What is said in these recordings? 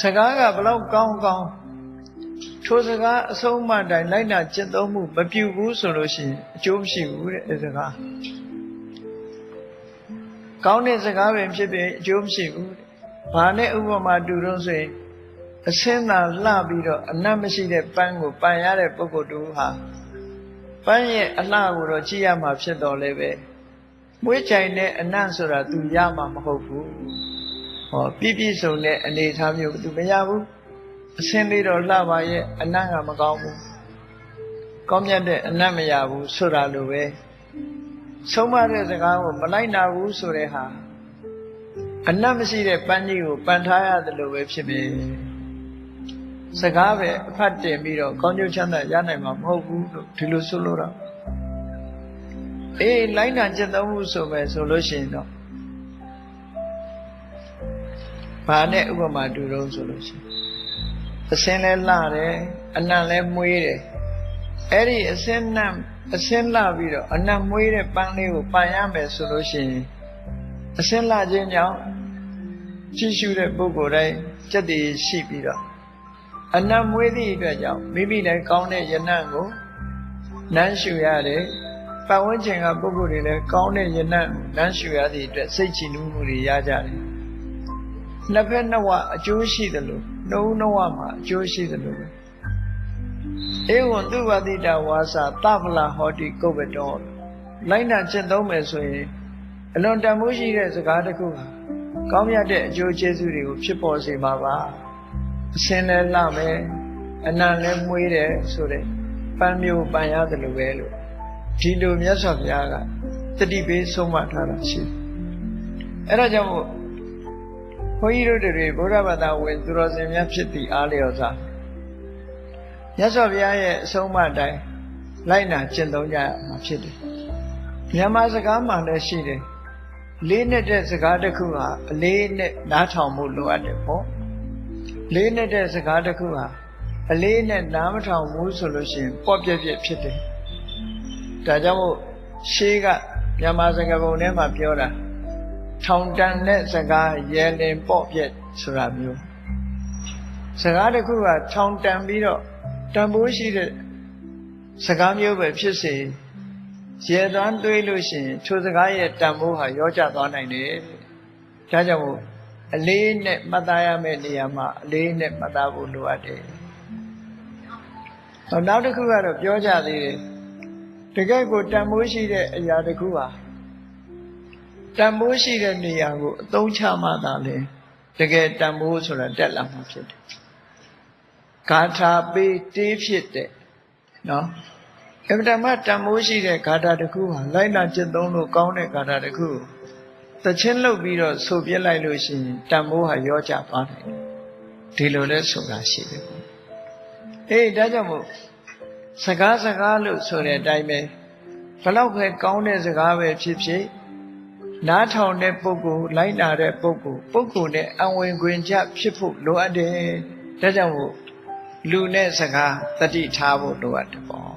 စကားကဘလောက်ကောင်းကောင်းထိုစကားအဆုံးအမတိုင်းလိုက်နာကျင့်သုံးမှုမပြုဘူးဆိုလို့ရှိရင်အကျိုးမရှိဘူးတဲ့အဲစကားကောင်းတဲ့စကားပဲဖြစ်ဖြစ်အကျိုးမရှိဘူးတဲ့ဘာနဲ့ဥပမာတူတော့ဆိုရင်အစင်းသာလှပြီးတော့အနတ်မရှိတဲ့ပန်းကိုပန်ရတဲ့ပုဂ္ဂိုလ်တူဟာပန်းရဲ့အလှကိုတော့ကြည့်ရမှာဖြစ်တော်လဲပဲမွေးချိုင်တဲ့အနတ်ဆိုတာသူရမှာမဟုတ်ဘူးဟော ပြည့်ပြည့်စုံတဲ့အနေအထားမျိုးသူမရဘူးအစင်းလေးတော့လှပါရဲ့အနတ်ကမကောင်းဘူးကောင်းမြတ်တဲ့အနတ်မရဘူးဆိုတာလိုပဲဆုံးမတဲ့စကားကိုမလိုက်နာဘူးဆိုတဲ့ဟာအနတ်မရှိတဲ့ပန်းကြီးကိုပန်ထားရတယ်လို့ပဲဖြစ်ပြီစကားပဲအဖတ်တင်ပြီးတော့ကောင်းကျိုးချမ်းသာရနိုင်မှာမဟုတ်ဘူးလို့ဒီလိုဆိုလို့တော့အေးလိုက်နာကျင့်သုံးမှုဆိုပဲဆိုလို့ရှိရင်တော့ ဘာနဲ့ဥပမာတူတော့ဆိုလို့ရှိရင်အစင်းလဲလှတယ်အနံ့လဲမွေးတယ်အဲ့ဒီအစင်းနံအစင်းလှပြီးတော့အနံ့မွေးတဲ့ပန်းလေးကိုပန်ရမယ်ဆိုလို့ရှိရင်အစင်းလှခြင်းကြောင့်ကြည့်ရှုတဲ့ပုဂ္ဂိုလ်တိုင်းစက်တည်ရှိပြီးတော့အနံ့မွေးသည့်အတွက်ကြောင့်မိမိလည်းကောင်းတဲ့ယနံ့ကိုနမ်းရှုရတယ်ပတ်ဝန်းကျင်ကပုဂ္ဂိုလ်တွေလည်းကောင်းတဲ့ယနံ့နမ်းရှုရသည့်အတွက်စိတ်ချနှူးမှုတွေရကြတယ် နှစ်ဖက်နှစ်ဝအကျိုးရှိတယ်လို့နှုံးနှဝမှာအကျိုးရှိတယ်လို့ဧဝံသူဝတိတဝါစာသဗလာဟောတိကုတ်ဘတော်လိုက်နာကျင့်သုံးမယ်ဆိုရင်အလွန်တန်ဖိုးရှိတဲ့စကားတစ်ခုဟာကောင်းမြတ်တဲ့အကျိုးကျေးဇူးတွေကိုဖြစ်ပေါ်စေမှာပါအစင်းလဲလှမယ်အနံလဲမွေးတယ်ဆိုတဲ့ပန်းမျိုးပန်ရတယ်လို့ပဲလို့ဒီလိုမြတ်စွာဘုရားကတတိပေးဆုံးမထားတာရှိတယ်အဲ့ဒါကြောင့်မို့ ဘုန်းကြီးတို့တွေဗုဒ္ဓဘာသာဝင်သူတော်စင်များဖြစ်သည့်အားလျော်စွာမြတ်စွာဘုရားရဲ့အဆုံးအမတိုင်းလိုက်နာကျင့်သုံးကြရမှာဖြစ်တယ်မြန်မာစကားမှလည်းရှိတယ်လေးနဲ့တဲ့စကားတစ်ခုဟာအလေးနဲ့နားထောင်မှုလိုအပ်တယ်ပေါ့လေးနဲ့တဲ့စကားတစ်ခုဟာအလေးနဲ့နားမထောင်ဘူးဆိုလို့ရှိရင်ပေါ့ပြက်ပြက်ဖြစ်တယ်ဒါကြောင့်မို့ရှေးကမြန်မာစကားပုံထဲမှာပြောတာ ထောင်တန်တဲ့စကားရဲလင်ပေါ့ပြက်ဆိုတာမျိုးစကားတစ်ခုကထောင်တန်ပြီးတော့တန်ဖိုးရှိတဲ့စကားမျိုးပဲဖြစ်စေရဲသွမ်းတွေးလို့ရှိရင်ထိုစကားရဲ့တန်ဖိုးဟာရောကျသွားနိုင်တယ်ဒါကြောင့်မို့အလေးနဲ့မှတ်သားရမယ့်နေရာမှာအလေးနဲ့မှတ်သားဖို့လိုအပ်တယ်နောက်တစ်ခုကတော့ပြောကြသေးတယ်တကယ်ကိုတန်ဖိုးရှိတဲ့အရာတစ်ခုဟာ တန်ဖိုးရှိတဲ့နေရာကိုအသုံးချမှသာလေတကယ်တန်ဖိုးဆိုတာတက်လာမှာဖြစ်တယ်ဂါထာပေးတေးဖြစ်တဲ့နော်အမှန်တမ်းတန်ဖိုးရှိတဲ့ဂါထာတစ်ခုဟာလိုက်နာจิตသုံးလို့ကောင်းတဲ့ဂါထာတစ်ခုတချင်းလုတ်ပြီးတော့ဆိုပြလိုက်လို့ရှိရင်တန်ဖိုးဟာရောကျသွားတယ်ဒီလိုလဲဆိုတာရှိတယ်အေးဒါကြောင့်မို့စကားစကားလို့ဆိုတဲ့အတိုင်းပဲဘလောက်ပဲကောင်းတဲ့စကားပဲဖြစ်ဖြစ် နားထောင်တဲ့ပုဂ္ဂိုလ်လိုက်နာတဲ့ပုဂ္ဂိုလ်ပုဂ္ဂိုလ်နဲ့အဝင်ခွင်ချဖြစ်ဖို့လိုအပ်တယ်ဒါကြောင့်မို့လူနဲ့စကားတတိထားဖို့လိုအပ်တယ်ပေါ့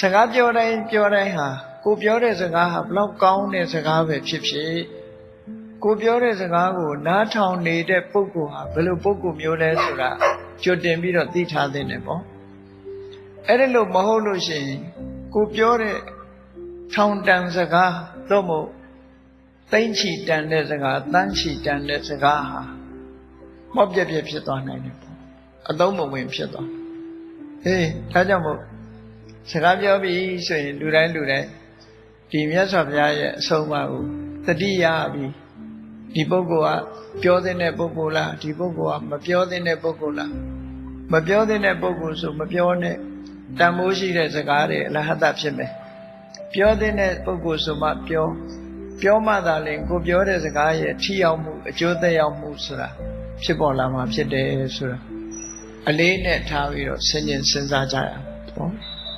စကားပြောတိုင်းပြောတိုင်းဟာကိုပြောတဲ့စကားဟာဘလောက်ကောင်းတဲ့စကားပဲဖြစ်ဖြစ်ကိုပြောတဲ့စကားကိုနားထောင်နေတဲ့ပုဂ္ဂိုလ်ဟာဘယ်လိုပုဂ္ဂိုလ်မျိုးလဲဆိုတာကြွတင်ပြီးတော့သိထားသင့်တယ်ပေါ့အဲ့ဒါလို့မဟုတ်လို့ရှိရင်ကိုပြောတဲ့ ထောင်တန်စကားသို့မဟုတ်သိမ့်ချီတန်တဲ့စကားတန်းချီတန်တဲ့စကားဟာမော့ပြက်ပြက်ဖြစ်သွားနိုင်တယ်ပေါ့အသုံးမဝင်ဖြစ်သွားဟေးဒါကြောင့်မို့စကားပြောပြီးဆိုရင်လူတိုင်းလူတိုင်းဒီမြတ်စွာဘုရားရဲ့အဆုံးအမကိုတတိယပြီးဒီပုဂ္ဂိုလ်ကပြောတဲ့ပုဂ္ဂိုလ်လားဒီပုဂ္ဂိုလ်ကမပြောတဲ့ပုဂ္ဂိုလ်လားမပြောတဲ့ပုဂ္ဂိုလ်ဆိုမပြောနဲ့တန်မိုးရှိတဲ့စကားတွေအလဟတဖြစ်မယ် ပြောတဲ့ပုဂ္ဂိုလ်ဆိုမှပြောပြောမှသာလင်ကိုပြောတဲ့စကားရဲ့ထိရောက်မှုအကျိုးသက်ရောက်မှုဆိုတာဖြစ်ပေါ်လာမှာဖြစ်တယ်ဆိုတာအလေးနဲ့ထားပြီးတော့စဉ်းကျင်စဉ်းစားကြရအောင်ပေါ့